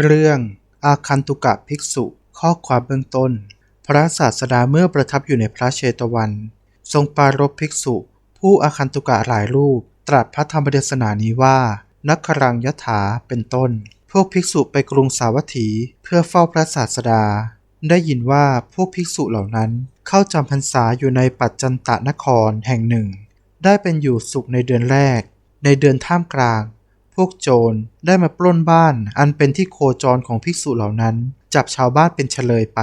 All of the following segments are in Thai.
เรื่องอาคันตุกะภิกษุ ข้อความเบื้องต้น พระศาสดาเมื่อประทับอยู่ในพระเชตวัน ทรงปรารภภิกษุ ผู้อาคันตุกะหลายรูป ตรัสพระธรรมเทศนานี้ว่า นักครังยถาเป็นต้น พวกภิกษุไปกรุงสาวัตถีเพื่อเฝ้าพระศาสดา ได้ยินว่าพวกภิกษุเหล่านั้น เข้าจำพรรษาอยู่ในปัจจันตะนครแห่งหนึ่ง ได้เป็นอยู่สุขในเดือนแรก ในเดือนท่ามกลาง พวกโจรได้มาปล้นบ้านอันเป็นที่โคจรของภิกษุเหล่านั้น จับชาวบ้านเป็นเฉลยไป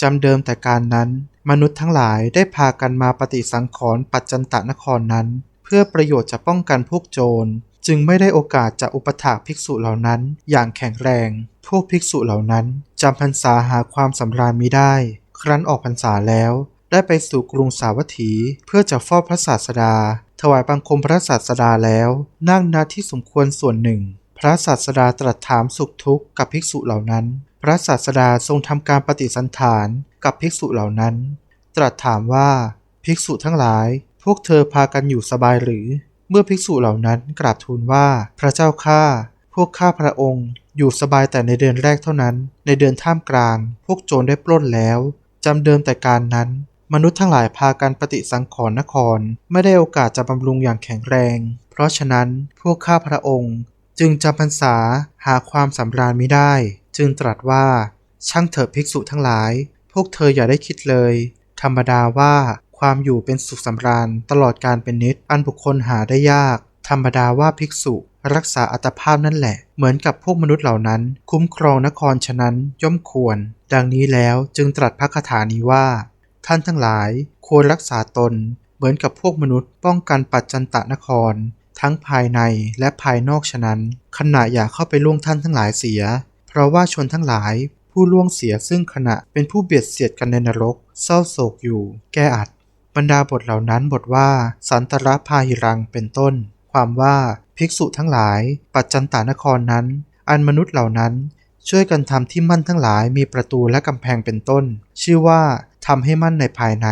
จำเดิมแต่การนั้น มนุษย์ทั้งหลายได้พากันมาปฏิสังขรณ์ปัจจันตะนครนั้น เพื่อประโยชน์จะป้องกันพวกโจร จึงไม่ได้โอกาสจะอุปถากภิกษุเหล่านั้น อย่างแข็งแรง พวกภิกษุเหล่านั้นจำพรรษาหาความสำราญมิได้ ครั้นออกพรรษาแล้ว ได้ไปสู่กรุงสาวัตถี เพื่อจะเฝ้าพระศาสดา ถวายบังคมพระศาสดาแล้ว นั่งณที่สมควรส่วนหนึ่ง พระศาสดาตรัสถามสุขทุกข์กับภิกษุเหล่านั้น พระศาสดาทรงทำการปฏิสันถานกับภิกษุเหล่านั้น ตรัสถามว่าภิกษุทั้งหลาย พวกเธอพากันอยู่สบายหรือ เมื่อภิกษุเหล่านั้นกราบทูลว่าพระเจ้าข้าพวกข้าพระองค์อยู่สบายแต่ในเดือนแรกเท่านั้น ในเดือนท่ามกลาง พวกโจรได้ปล้นแล้วจำเดิมแต่การนั้น มนุษย์ทั้งหลายพากันปฏิสังขรณ์นคร ไม่ได้โอกาสจะบำรุงอย่างแข็งแรง เพราะฉะนั้นพวกข้าพระองค์ จึงจำพรรษาหาความสำราญไมิได้ จึงตรัสว่า ช่างเถิดภิกษุทั้งหลาย พวกเธออย่าได้คิดเลย ธรรมดาว่าความอยู่เป็นสุขสำราญตลอดการเป็นนิดอันบุคคลหาได้ยาก ธรรมดาว่าภิกษุรักษาอัตภาพนั่นแหละ เหมือนกับพวกมนุษย์เหล่านั้น คุ้มครองนครฉะนั้นย่อมควร ดังนี้แล้วจึงตรัสพระคาถานี้ว่า ท่านทั้งหลายควรรักษาตนเหมือนกับพวกมนุษย์ป้องกันปัจจันตะนคร ทั้งภายในและภายนอกฉะนั้นขณะอย่าเข้าไปล่วงท่านทั้งหลายเสีย เพราะว่าชนทั้งหลายผู้ล่วงเสียซึ่งขณะเป็นผู้เบียดเสียดกันในนรก เศร้าโศกอยู่ แก้อัด บรรดาบทเหล่านั้นบทว่า สันตระพาหิรังเป็นต้น ความว่าภิกษุทั้งหลาย ปัจจันตานครนั้น อันมนุษย์เหล่านั้น ช่วยกันทำที่มั่นทั้งหลายมีประตูและกำแพงเป็นต้น ชื่อว่า ทำให้มั่นในภายใน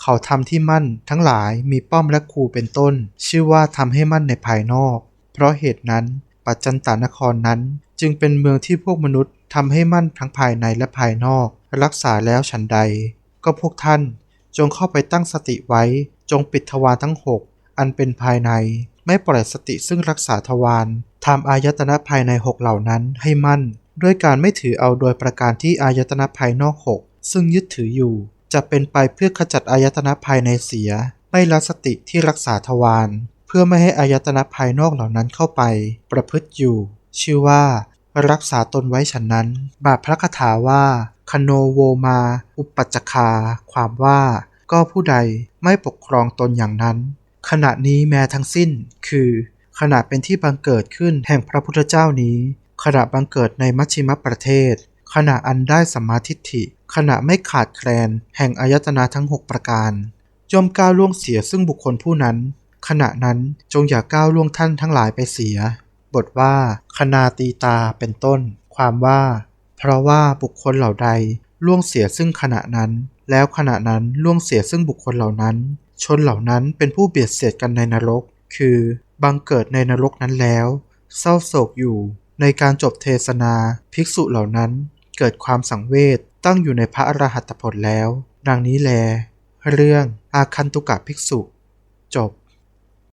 เขาทำที่มั่นทั้งหลายมีป้อมและคูเป็นต้น ชื่อว่าทำให้มั่นในภายนอก เพราะเหตุนั้น ปัจจันตานครนั้น จึงเป็นเมืองที่พวกมนุษย์ทำให้มั่นทั้งภายในและภายนอก รักษาแล้วฉันใด ก็พวกท่าน จงเข้าไปตั้งสติไว้ จงปิดทวารทั้งหกอันเป็นภายใน ไม่ปล่อยสติซึ่งรักษาทวารทำอายตนะภายในหกเหล่านั้นให้มั่น ด้วยการไม่ถือเอาโดยประการที่อายตนะภายนอกหก ซึ่งยึดถืออยู่ จะเป็นไปเพื่อขจัดอายตนะภายในเสีย ไม่ละสติที่รักษาทวารเพื่อไม่ให้อายตนะภายนอกเหล่านั้นเข้าไป ประพฤติอยู่ ชื่อว่า รักษาตนไว้ฉันนั้น บาทพระคาถาว่าคโนโวมา อุปัจจคา ความว่า ก็ผู้ใดไม่ปกครองตนอย่างนั้น ขณะนี้แม้ทั้งสิ้น คือ ขณะเป็นที่บังเกิดขึ้นแห่งพระพุทธเจ้านี้ ขณะบังเกิดในมัชชิมประเทศ ขณะอันได้สัมมาทิฏฐิ ขณะไม่ขาดแคลน แห่งอายตนะทั้ง 6 ประการย่อมก้าวล่วงเสียซึ่งบุคคลผู้นั้น ขณะนั้นจงอย่าก้าวล่วงท่านทั้งหลายไปเสีย บทว่า คณาตีตาเป็นต้น ความว่า เพราะว่าบุคคลเหล่าใดล่วงเสียซึ่งขณะนั้น แล้วขณะนั้นล่วงเสียซึ่งบุคคลเหล่านั้น ชนเหล่านั้นเป็นผู้เบียดเสียดกันในนรก คือบังเกิดในนรกนั้นแล้ว เศร้าโศกอยู่ ในการจบเทศนา ภิกษุเหล่านั้น เกิดความสังเวชตั้งอยู่ในพระอรหัตผลแล้ว ดังนี้แล เรื่องอาคันตุกะภิกษุ จบ